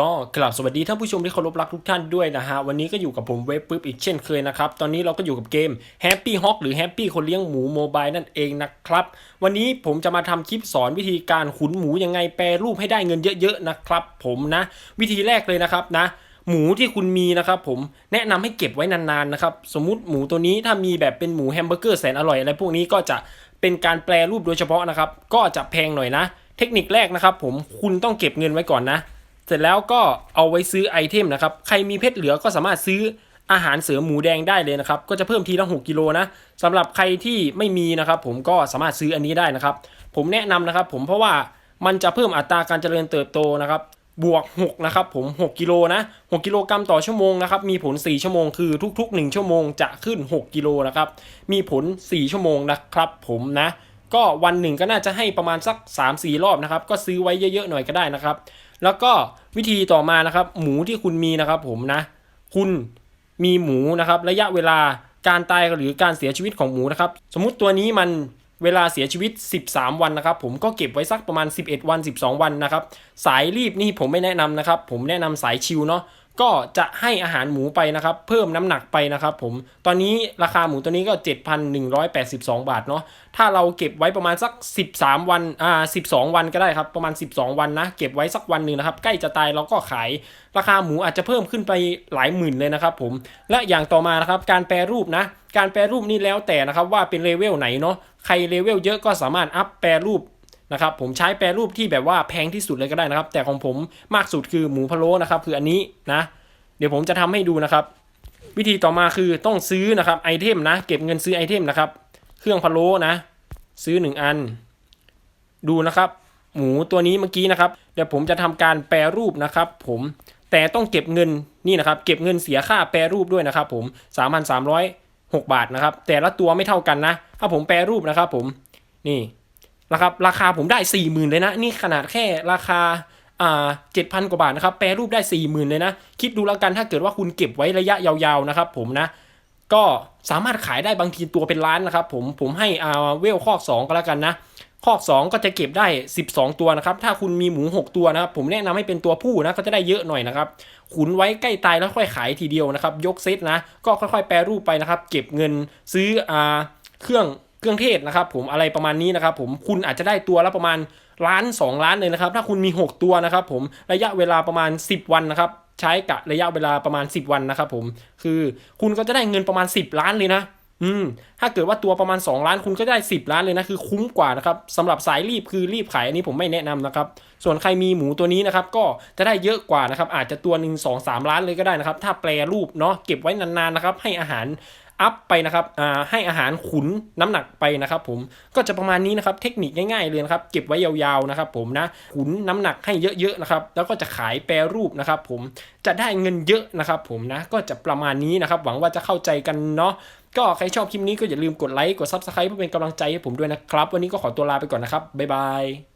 ก็กลับสวัสดีท่านผู้ชมที่เคารพรักทุกท่านด้วยนะฮะ วันนี้ก็อยู่กับผมเว็บปุ๊บอีกเช่นเคยนะครับ ตอนนี้เราก็อยู่กับเกม Happy Hawk หรือ Happy คนเลี้ยงหมูโมบายนั่นเองนะครับ วันนี้ผมจะมาทำคลิปสอนวิธีการขุนหมูยังไงแปรรูปให้ได้เงินเยอะๆนะครับ ผมนะ วิธีแรกเลยนะครับนะหมูที่คุณมีนะครับผมแนะนำให้เก็บไว้นานๆนะครับสมมุติหมูตัวนี้ถ้ามีแบบเป็นหมูแฮมเบอร์เกอร์แสนอร่อยอะไรพวกนี้ก็จะเป็นการแปรรูปโดยเฉพาะนะครับก็จะแพงหน่อยนะ เทคนิคแรกนะครับผมคุณต้องเก็บเงินไว้ก่อนนะ เสร็จแล้วก็เอาไว้ซื้อไอเทมนะครับ ใครมีเพชรเหลือก็สามารถซื้ออาหารเสริมหมูแดงได้เลยนะครับ ก็จะเพิ่มทีละ6กิโลนะสำหรับใครที่ไม่มีนะครับ ผมก็สามารถซื้ออันนี้ได้นะครับ ผมแนะนำนะครับ ผมเพราะว่ามันจะเพิ่มอัตราการเจริญเติบโตนะครับบวก6นะครับผม 6กิโลนะ6กิโลกรัมต่อชั่วโมงนะครับมีผล 4 ชั่วโมงคือทุก ๆ 1 ชั่วโมงจะขึ้น 6 กิโลนะครับมีผล 4 ชั่วโมงนะครับผมนะ ก็วันหนึ่งก็น่าจะให้ประมาณสัก 3-4 รอบนะครับ ก็ซื้อไว้เยอะๆหน่อยก็ได้นะครับ แล้วก็วิธีต่อมานะครับ หมูที่คุณมีนะครับ ผมนะ คุณมีหมูนะครับ ระยะเวลาการตายหรือการเสียชีวิตของหมูนะครับ สมมุติตัวนี้มันเวลาเสียชีวิต 13 วันนะครับ ผมก็เก็บไว้สักประมาณ 11 วัน 12 วันนะครับ สายรีบนี่ผมไม่แนะนำนะครับ ผมแนะนำสายชิวเนาะ ก็จะให้อาหารหมูไปนะครับ เพิ่มน้ำหนักไปนะครับผมตอนนี้ราคาหมูตัวนี้ก็ 7,182 บาทเนาะถ้าเราเก็บไว้ประมาณสัก 13 วันอ่า12 วันก็ได้ครับ ประมาณ 12 วันนะเก็บไว้สักวันหนึ่งนะครับ ใกล้จะตายเราก็ขาย ราคาหมูอาจจะเพิ่มขึ้นไปหลายหมื่นเลยนะครับผมและอย่างต่อมานะครับการแปรรูปนะการแปรรูปนี่แล้วแต่นะครับว่าเป็นเลเวลไหนเนาะใครเลเวลเยอะก็สามารถอัพแปรรูป นะครับผมใช้แปรรูปที่แบบว่าแพงที่สุดเลยก็ได้นะครับ แต่ของผมมากสุดคือหมูพะโล้นะครับ คืออันนี้นะ เดี๋ยวผมจะทำให้ดูนะครับ วิธีต่อมาคือต้องซื้อนะครับไอเทมนะ เก็บเงินซื้อไอเทมนะครับ เครื่องพะโล้นะ ซื้อ 1 อัน ดูนะครับ หมูตัวนี้เมื่อกี้นะครับ เดี๋ยวผมจะทำการแปรรูปนะครับ ผมแต่ต้องเก็บเงินนี่นะครับ เก็บเงินเสียค่าแปรรูปด้วยนะครับ ผม3,306บาทนะครับแต่ละตัวไม่เท่ากันนะ ถ้าผมแปรรูปนะครับผมนี่ นะครับราคาผมได้4ี่หมื่นเลยนะ นี่ขนาดแค่ราคาอ่าเจ็ดพันกว่าบาทนะครับ แปรรูปได้4ี่หมื่นเลยนะ คิดดูแล้วกันถ้าเกิดว่าคุณเก็บไว้ระยะยาวๆนะครับผมนะก็สามารถขายได้บางทีตัวเป็นล้านนะครับผมผมให้อ่าเวลคอก 2 ก็แล้วกันนะคอก 2 ก็จะเก็บได้ 12 ตัวนะครับ ถ้าคุณมีหมู 6 ตัวนะครับ ผมแนะนำให้เป็นตัวผู้นะก็จะได้เยอะหน่อยนะครับขุนไว้ใกล้ตายแล้วค่อยขายทีเดียวนะครับ ยกเซตนะ ก็ค่อยๆ แปรรูปไปนะครับ เก็บเงินซื้ออ่าเครื่อง เครื่องเทศนะครับผมอะไรประมาณนี้นะครับผมคุณอาจจะได้ตัวละประมาณล้าน 2 ล้านเลยนะครับ ถ้าคุณมี 6 ตัวนะครับผมระยะเวลาประมาณ 10 วันนะครับใช้กะระยะเวลาประมาณ 10 วันนะครับผมคือคุณก็จะได้เงินประมาณ 10 ล้านเลยนะอืมถ้าเกิดว่าตัวประมาณ 2 ล้านคุณก็ได้ 10 ล้านเลยนะคือคุ้มกว่านะครับสำหรับสายรีบคือรีบขายอันนี้ผมไม่แนะนำนะครับ ส่วนใครมีหมูตัวนี้นะครับก็จะได้เยอะกว่านะครับอาจจะตัวหนึ่งสองสามล้านเลยก็ได้นะครับถ้าแปรรูปเนาะเก็บไว้นานๆนะครับให้อาหาร อัพไปนะครับอ่าให้อาหารขุนน้ำหนักไปนะครับผมก็จะประมาณนี้นะครับเทคนิคง่ายๆเลยนะครับเก็บไว้ยาวๆนะครับผมนะขุนน้ำหนักให้เยอะๆนะครับแล้วก็จะขายแปรรูปนะครับผมจะได้เงินเยอะนะครับผมนะก็จะประมาณนี้นะครับหวังว่าจะเข้าใจกันเนาะก็ใครชอบคลิปนี้ก็อย่าลืมกดไลค์กด Subscribe เพื่อเป็นกำลังใจให้ผมด้วยนะครับ วันนี้ก็ขอตัวลาไปก่อนนะครับบ๊ายบาย